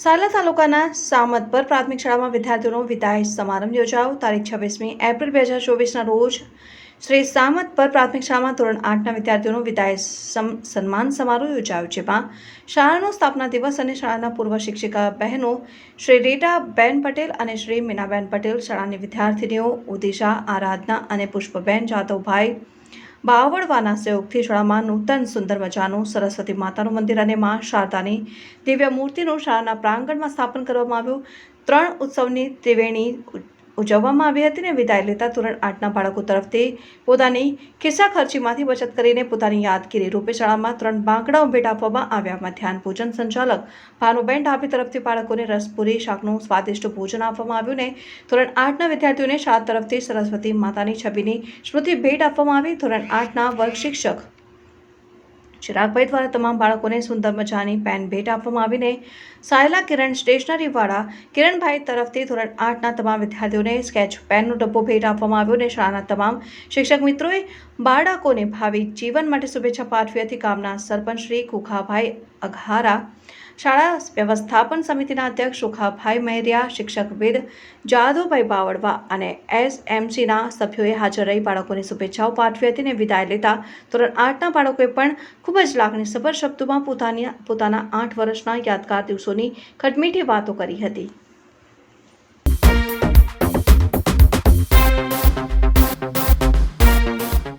સાલા તાલુકાના સામતપર પ્રાથમિક શાળામાં વિદ્યાર્થીઓનો વિદાય સમારંભ યોજાયો. તારીખ છવ્વીસમી એપ્રિલ બે હજાર ચોવીસના રોજ શ્રી સામતપર પ્રાથમિક શાળામાં ધોરણ આઠના વિદ્યાર્થીઓનો વિદાય સન્માન સમારોહ યોજાયો, જેમાં શાળાનો સ્થાપના દિવસ અને શાળાના પૂર્વ શિક્ષિકા બહેનો શ્રી રીટાબેન પટેલ અને શ્રી મીનાબેન પટેલ, શાળાની વિદ્યાર્થીનીઓ ઉદિશા, આરાધના અને પુષ્પબેન જાદવભાઈ બાવળવાના સહયોગથી શાળામાં નૂતન સુંદર મજાનું સરસ્વતી માતાનું મંદિર અને મા શારદાની દિવ્ય મૂર્તિનું શાળાના પ્રાંગણમાં સ્થાપન કરવામાં આવ્યું. ત્રણ ઉત્સવની ત્રિવેણી ઉજવવામાં આવી હતી ને વિદાય લેતા ધોરણ આઠના બાળકો તરફથી પોતાની ખિસ્સા ખર્ચીમાંથી બચત કરીને પોતાની યાદગીરી રૂપે શાળામાં ત્રણ બાંકડાઓ ભેટ આપવામાં આવ્યા. ધ્યાન ભોજન સંચાલક ભાનુબેન ઢાબી તરફથી બાળકોને રસપુરી, શાકનું સ્વાદિષ્ટ ભોજન આપવામાં આવ્યું ને ધોરણ આઠના વિદ્યાર્થીઓને શાળા તરફથી સરસ્વતી માતાની છબીની સ્મૃતિ ભેટ આપવામાં આવી. ધોરણ આઠના વર્ગ શિક્ષક ચિરાગભાઈ દ્વારા તમામ બાળકોને સુંદર મજાની પેન ભેટ આપવામાં આવીને સાયલા કિરણ સ્ટેશનરીવાળા કિરણભાઈ તરફથી ધોરણ આઠના તમામ વિદ્યાર્થીઓને સ્કેચ પેનનો ડબ્બો ભેટ આપવામાં આવ્યો અને શાળાના તમામ શિક્ષક મિત્રોએ બાળકોને ભાવિ જીવન માટે શુભેચ્છા પાઠવી હતી. ગામના સરપંચ શ્રી કુખાભાઈ અઘારા. શાળા વ્યવસ્થાપન સમિતિના અધ્યક્ષ સુખાભાઈ મહેરિયા શિક્ષક વિદ જાદવભાઈ બાવળવા અને એસએમસીના સભ્યોએ હાજર રહી બાળકોને શુભેચ્છાઓ પાઠવી હતી અને વિદાય લેતા ધોરણ આઠના બાળકોએ પણ ખૂબ જ લાગણીસભર શબ્દોમાં પોતાની પોતાના આઠ વર્ષના યાદગાર દિવસોની ખટમીઠી વાતો કરી હતી.